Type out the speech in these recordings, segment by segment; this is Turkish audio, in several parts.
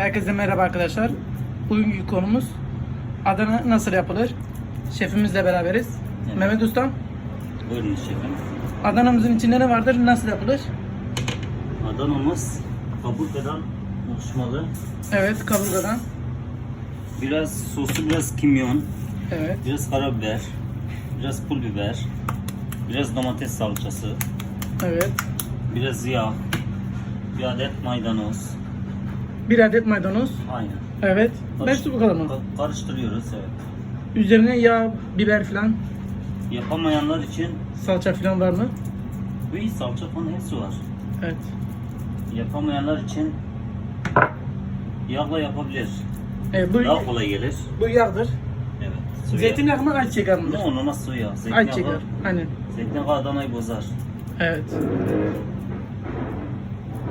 Herkese merhaba arkadaşlar. Bugünkü konumuz Adana nasıl yapılır? Şefimizle beraberiz. Evet. Mehmet Ustam, Buyurun şefim. Adana'mızın içinde ne vardır? Nasıl yapılır? Adana'mız kaburgadan oluşmalı. Evet, kaburgadan. Biraz sosu, biraz kimyon, Evet, biraz karabiber, biraz pul biber, biraz domates salçası, evet. biraz yağ, bir adet maydanoz. Bir adet maydanoz. Aynen. Evet. Karış- Beş bu kadar mı? Ka- Karıştırıyoruz evet. Üzerine yağ, biber falan, Yapamayanlar için salça falan var mı? bir salça falan hepsi var. Evet. Yapamayanlar için yağla yapabilir. evet bu, Daha kolay gelir. bu yağdır. Evet. Suya- Zeytinyağı mı ayçiçek mı? Ne onu nasıl ya? Ayçiçek Zeytinyağı. yağı. Aynen. Zeytinyağı Adana'yı bozar. Evet.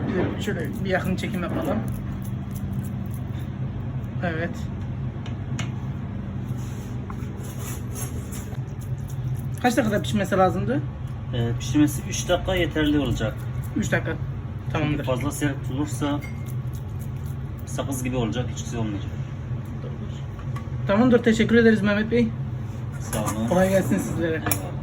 Bir de şöyle bir yakın çekim yapalım. Evet. Kaç dakikada pişmesi lazımdı? Ee, pişirmesi 3 dakika yeterli olacak. 3 dakika. Tamamdır. Fazla sert tutulursa sakız gibi olacak, hiç güzel olmayacak. Tamamdır. Teşekkür ederiz Mehmet Bey. Sağ olun. Kolay gelsin sizlere. Eyvallah.